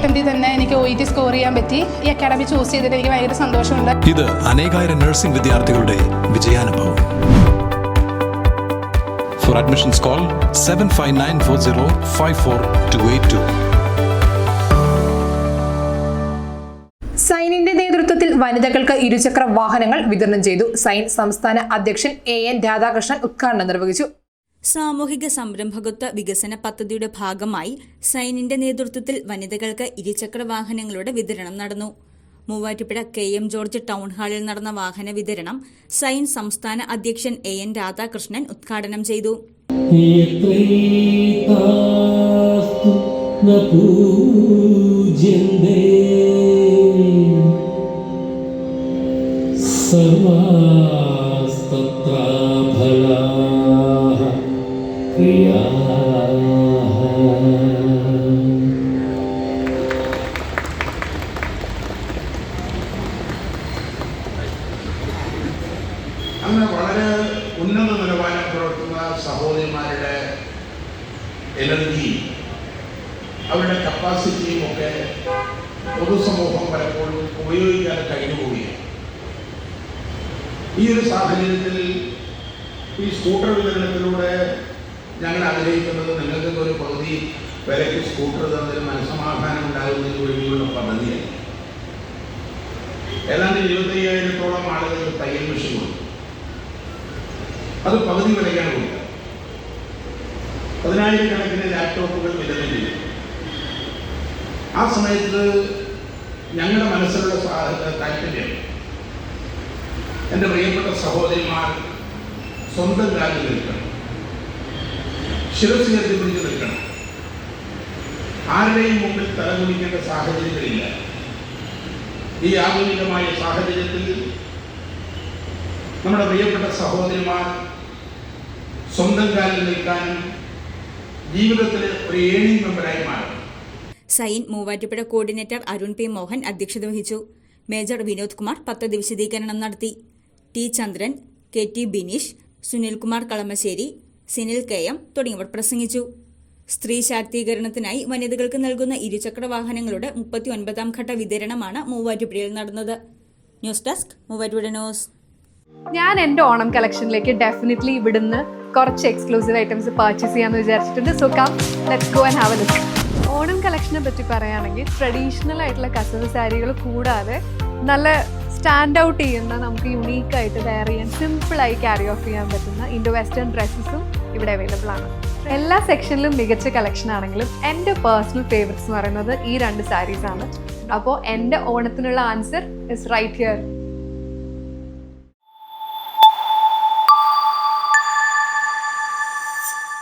അറ്റംപ്റ്റിൽ തന്നെ എനിക്ക് O E T score ചെയ്യാൻ പറ്റി. ഈ അക്കാഡമി ചൂസ് ചെയ്തിട്ട് എനിക്ക് ഭയങ്കര സന്തോഷമുണ്ട്. ഇത് അനേകായിരം നഴ്സിംഗ് വിദ്യാർത്ഥികളുടെ വിജയാനുഭവം. For admissions call seven five nine four zero five four two eight two സൈനിന്റെ നേതൃത്വത്തിൽ വനിതകൾക്ക് ഇരുചക്ര വാഹനങ്ങൾ വിതരണം ചെയ്തു. സൈൻ സംസ്ഥാന അധ്യക്ഷൻ എ എൻ രാധാകൃഷ്ണൻ ഉദ്ഘാടനം നിർവഹിച്ചു. സാമൂഹിക സംരംഭകത്വ വികസന പദ്ധതിയുടെ ഭാഗമായി സൈനിന്റെ നേതൃത്വത്തിൽ വനിതകൾക്ക് ഇരുചക്ര വാഹനങ്ങളുടെ വിതരണം നടന്നു. മൂവാറ്റുപുഴ കെ എം ജോർജ് ടൌൺഹാളിൽ നടന്ന വാഹന വിതരണം സൈൻ സംസ്ഥാന അധ്യക്ഷൻ എ എൻ രാധാകൃഷ്ണൻ ഉദ്ഘാടനം ചെയ്തു. പൂജ്യന്തേ. അങ്ങനെ വളരെ ഉന്നത നിലവാരം പുലർത്തുന്ന സഹോദരിമാരുടെ എനർജി അവരുടെ കപ്പാസിറ്റിയും ഒക്കെ പൊതുസമൂഹം പലപ്പോഴും ഉപയോഗിക്കാൻ കഴിഞ്ഞുപോവുകയാണ്. ഈ ഒരു സാഹചര്യത്തിൽ ഈ സ്കൂട്ടർ വിതരണത്തിലൂടെ ഞങ്ങൾ ആഗ്രഹിക്കുന്നത് നിങ്ങൾക്ക് ഒരു പകുതി വിലയ്ക്ക് സ്കൂട്ടർ തന്നൊരു മനസ്സമാധാനം ഉണ്ടാകുന്നതിന് വേണ്ടിയുള്ള പദ്ധതിയാണ്. ഏതാണ്ട് ഇരുപത്തയ്യായിരത്തോളം ആളുകൾക്ക് തയ്യൽ മെഷീൻ കൊടുത്തു അത് പകുതി വിലയ്ക്കാണ് കൊടുക്കുക. പതിനായിരക്കണക്കിന് ലാപ്ടോപ്പുകൾ വിതരണം ചെയ്യും ആ സമയത്ത് ഞങ്ങളുടെ മനസ്സിലുള്ള താല്പര്യം. എന്റെ പ്രിയപ്പെട്ട സഹോദരിമാർ സ്വന്തം കാലിൽ നിൽക്കണം. ശിരസ് കരുതി പിടിച്ച് നിൽക്കണം. ആരുടെയും മുമ്പിൽ തലകുലിക്കേണ്ട സാഹചര്യങ്ങളില്ല. ഈ ആധുനികമായ സാഹചര്യത്തിൽ നമ്മുടെ പ്രിയപ്പെട്ട സഹോദരിമാർ സ്വന്തം കാലിൽ നിൽക്കാനും ജീവിതത്തിൽ ഒരു ഏണിംഗ് മെമ്പറായി മാറും. സൈൻ മൂവാറ്റുപുഴ കോർഡിനേറ്റർ അരുൺ പി മോഹൻ അധ്യക്ഷത വഹിച്ചു. മേജർ വിനോദ് കുമാർ പദ്ധതി വിശദീകരണം നടത്തി. T Chandran K T Bineesh Sunilkumar Kalamassery Sinil K M തുടങ്ങിയവർ പ്രസംഗിച്ചു. സ്ത്രീ ശാക്തീകരണത്തിനായി വനിതകൾക്ക് നൽകുന്ന ഇരുചക്ര വാഹനങ്ങളുടെ മുപ്പത്തി ഒൻപതാം ഘട്ട വിതരണമാണ് മൂവാറ്റുപുഴയിൽ നടന്നത്. News desk Muvattupuzha news. ഞാൻ എന്റെ ഓണം കളക്ഷനിലേക്ക് ഡെഫിനറ്റ്ലി ഇവിടുന്ന് കുറച്ച് എക്സ്ക്ലൂസീവ് ഐറ്റംസ് പർച്ചേസ് ചെയ്യാന്ന് വിചാരിച്ചിട്ടുണ്ട്. So come let's go and have a look Onam കളക്ഷനെ പറ്റി പറയുകയാണെങ്കിൽ ട്രഡീഷണൽ ആയിട്ടുള്ള കസവ് സാരികൾ കൂടാതെ നല്ല സ്റ്റാൻഡ് ഔട്ട് ചെയ്യുന്ന നമുക്ക് യുണീക്കായിട്ട് വെയർ ചെയ്യാൻ സിമ്പിളായി ക്യാരി ഓഫ് ചെയ്യാൻ പറ്റുന്ന ഇൻഡോ വെസ്റ്റേൺ ഡ്രസ്സസും ഇവിടെ അവൈലബിൾ ആണ്. എല്ലാ സെക്ഷനിലും മികച്ച കളക്ഷൻ ആണെങ്കിലും എന്റെ പേഴ്സണൽ ഫേവറേറ്റ്സ് എന്ന് പറയുന്നത് ഈ രണ്ട് സാരീസ് ആണ്. അപ്പോൾ എന്റെ ഓണത്തിനുള്ള ആൻസർ ഇസ് റൈറ്റ് ഹിയർ